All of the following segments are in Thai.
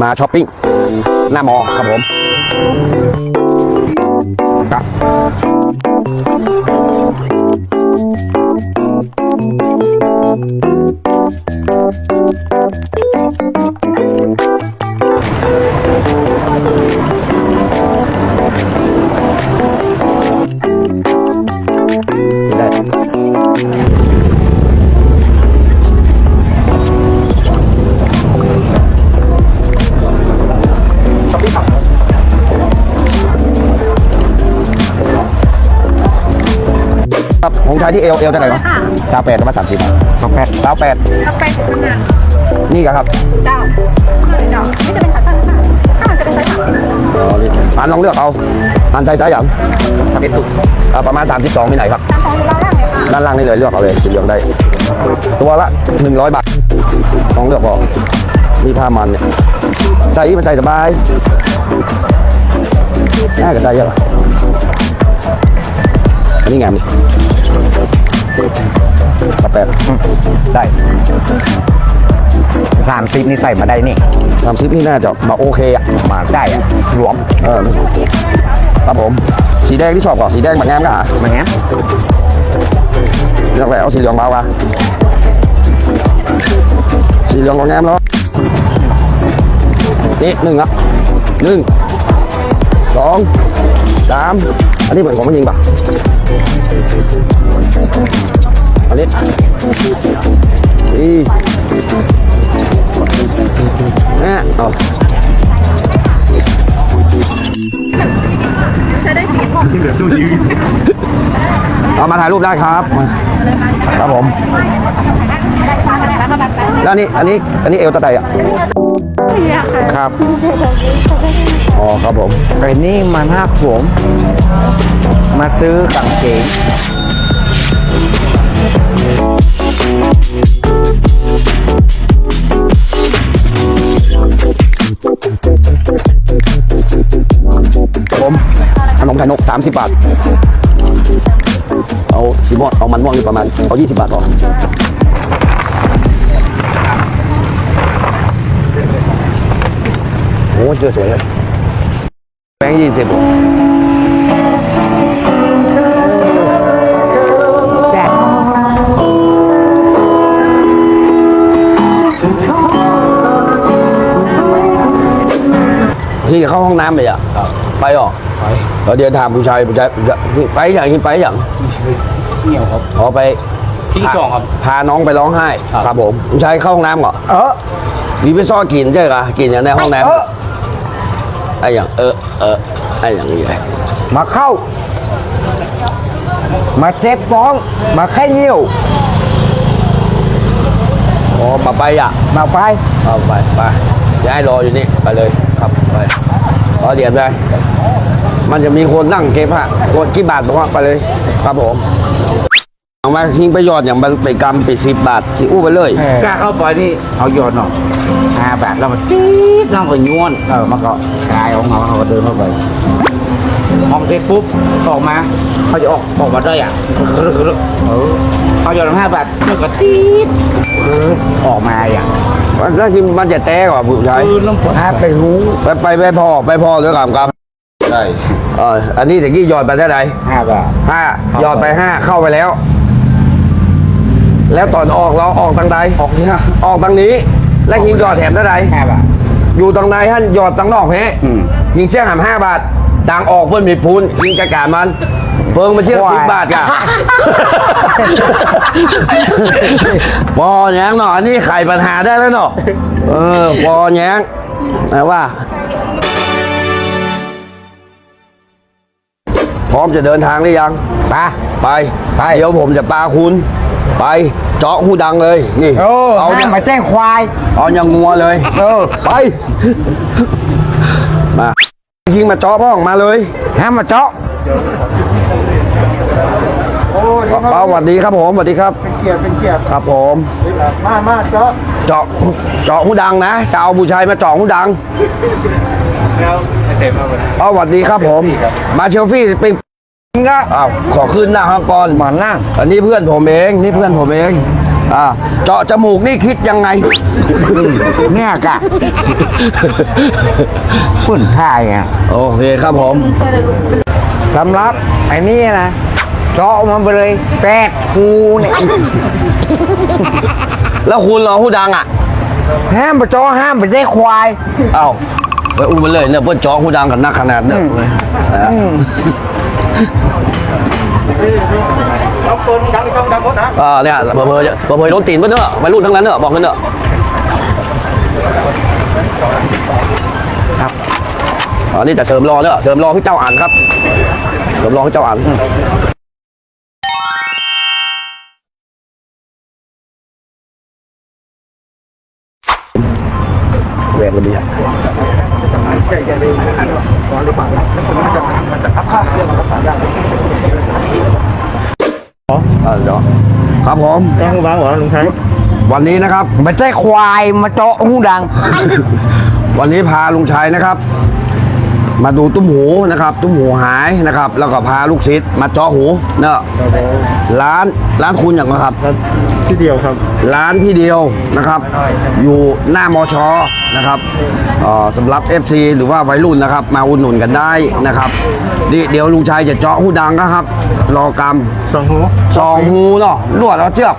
มาช้อปปิ้ง หน้ามอครับผมครับ ของชายที่เอลเอลเท่าไหร่ครับสาวแปดกับสามสิบสาวแปดสาวแปดกาแฟทำงานนี่ก็ครับเจ้าเจ้านี่จะเป็นขาสั้นค่ะข้างจะเป็นไซส์สามสิบอ๋อนี่อันลองเลือกเอาอันใส่สายหยังสามสิบอ่าประมาณ32มีไหนครับตามของอยู่แล้วล่างเลยค่ะด้านล่างนี่เลยเลือกเอาเลยสีเหลืองได้ ตัวละ100บาทลองเลือกเอามีผ้ามันเนี่ยใส่มันใส่สบายน่าจะใส่เยอะป่ะอันนี้ไงามนี่ สแปดได้สามสิบนี่ใส่มาได้นี่สามสิบนี่น่าจะมาโอเคอะมาได้อะหลวมเออครับผม สีแดงที่ชอบก่อนสีแดงแบบงามก็หามาเงี้ยเลือกไปเอาสีเหลืองเบาว่ะสีเหลืองก็งามแล้วนี่หนึ่งอะหนึ่งสอง สามอันนี้เหมือนของมันยิงป่ะอันนี้สี่ห้าเอาใช้ได้สีพอเอามาถ่ายรูปได้ครับมาครับผม แล้วก็แบบแบบแล้วอันนี้อันนี้ อันนี้เอวตะไดอะนี้ค่ะครับ อ๋อครับผมไอ้นี่มันห้าผมมาซื้อกางเกงผมขนมไข่นก 30 บาท เอาสีม่วงเอามันม่วงอยู่ประมาณ เอา 20 บาทพอโอ้เสื้อสวยเลย แบงค์ยี่สิบแจกพี่เข้าห้องน้ำเลยอะ ไปหรอไปเดี๋ยวถามผู้ชายผู้ชายผู้ชายไปอย่างที่ไปอย่างเหนียวครับอ๋อไปที่สองครับ พาน้องไปร้องไห้ครับครับผมผู้ชายเข้าห้องน้ำเหรอ เออมีไปซ่อกินใช่ไหมกินอย่างในห้องน้เออำไอ้อย่างเออ เออไอ้อย่างนี้ไงมาเข้า มาเจ็บฟ้อง มาแค่เหนียวอ๋อมาไปอะมาไปเอาไปไปย้ายรออยู่นี่ไปเลยครับไปรอเดียนไปมันจะมีคนนั่งเก็บฮะคนกี่บาทบอกว่าไปเลย ครับผม เอามาทิ้งประโยชน์อย่างมันไปกรรมไปสิบบาทขี้อู้ไปเลย กล้าเข้าไปนี่เอาโยนออกห้าบาทแล้วมันจี๊ดแล้วมันก็ย้วนเออมันก็คลายของเขาเขาก็เดินเข้าไปมองเสร็จปุ๊บออกมาเขาจะออกออกมาได้อะรึกรึกเออเอาโยนห้าบาทมันก็จี๊ดออกมาอย่างมันถ้ากินมันจะแตกว่ะผู้ชายปืนลงพาไปหูไปไปไปพอไปพอด้วยกับกับใช่เอออันนี้ตะกี้หยอดไปเท่าไหร่ห้าบาทห้าหยอดไปห้าเข้าไปแล้ว แล้วตอนออกเราออกทางใดออกเนี่ยออกทางนี้และยิงหยอดแถมเท่าไหร่ห้าบาทอยู่ทางในท่านหยอดทางนอกเฮ้อืมยิงเชี่ยงหำห้าบาทต่างออกเพิ่นมีพูนยิงกระกามันเพิ่งมาเชี่ยงสิบบาทกะปอแยงเนาะอันนี้ไขปัญหาได้แล้วเนาะเออปอแยงแต่ว่าพร้อมจะเดินทางหรือยัง ไป ไป ไป เดี๋ยวผมจะปาคุณ ไปเจาะหูดังเลยนี่โอ้เอาห้าเนี่ยมมาแจ้งควาย เอาอย่างงัวเลย เออ ไป มายิงมาเจาะพ่องมาเลยห้ามมาเจาะเปาสวัสดีครับผมสวัสดีครับเกียร์เป็นเกียร์ครับผม มามาเจาะ เจาะ เจาะหูดังนะ จะเอาผู้ชายมาเจาะหูดังแล้วเสร็จมาวันนี้เอาสวัสดีครับผม มาเชลฟี่เป็น ก็อ้าวขอขึ้นหน้าครับก่อนมานั่งอันนี้เพื่อนผมเองนี่เพื่อนผมเองอ่าเจาะจมูกนี่คิดยังไง เนี่ยกะพุ่นท่ายอะโอเคครับผมสำหรับไอ้นี่นะเจาะมันไปเลยแปดคูเนี่ยแล้วคุณรอผู้ดังอะห้ามไปเจาะห้ามไปใส่ควายเอ้าไปอุ้มไปเลยเนี่ยเพื่อนจ้องผู้ดังกันนักขนาดเนี่ย อ่าเนี่ยเบอร์เบอร์เบอร์เบอร์โดนตีนเพื่อนเนอะวัยรุ่นทั้งนั้นเนอะบอกกันเนอะครับอ๋อนี่จะเสริมรอเนอะเสริมรอพี่เจ้าอ่านครับเสริมรอพี่เจ้าอ่านแหวนระเบียบ อ่าเดี๋ยวครับผมแจ้งบ้างเหรอลุงชัยวันนี้นะครับไม่ใช่ควายมาเจาะหูดัง วันนี้พาลุงชัยนะครับ มาดูตุ้มหูนะครับตุ้มหูหายนะครับ แล้วก็พาลูกศิษย์มาเจาะหูเนอะร้านร้านคุณอย่างไรครับที่เดียวครับ ร้านพี่เดียวนะครับ อยู่หน้ามอชอนะครับเอ่อสำหรับ FC หรือว่าวัยรุ่นนะครับ มาอุดหนุนกันได้นะครับนี่เดี๋ยวลุงชัยจะเจาะหูดังนะครับ รอกรรมสองหูสองหูเนาะลวดแล้วเชือก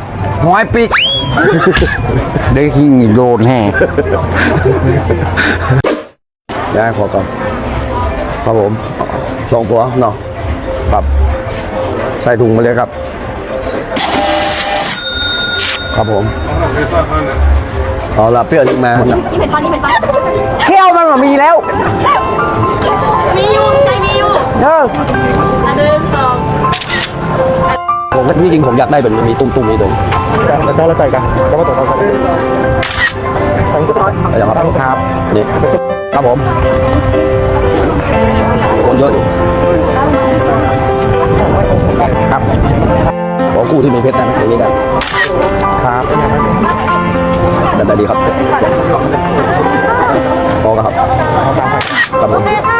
ห้อยปิกได้หิ้งโดนแห่ ได้ขอก่อน ครับผมสองตัวเนาะครับใส่ถุงมาเลยครับ ครับผมเอาละเปรี้ยวอีกมานี่เป็นฟันนี่เป็นฟันเขี้ยวมันก็มีแล้ว มีอยู่ใจมีอยู่เอออันหนึ่งสองผมก็ที่จริงผมอยากได้แบบมันมีตุ้มๆนี้ตรงแล้วเราใส่กันก็มาตกกันอะไรครับครับนี่ครับผม คนเยอะอยู่ครับของคู่ที่มีเพชรได้ไหมอย่างนี้ได้ครับได้ดีครับพอครับครับผม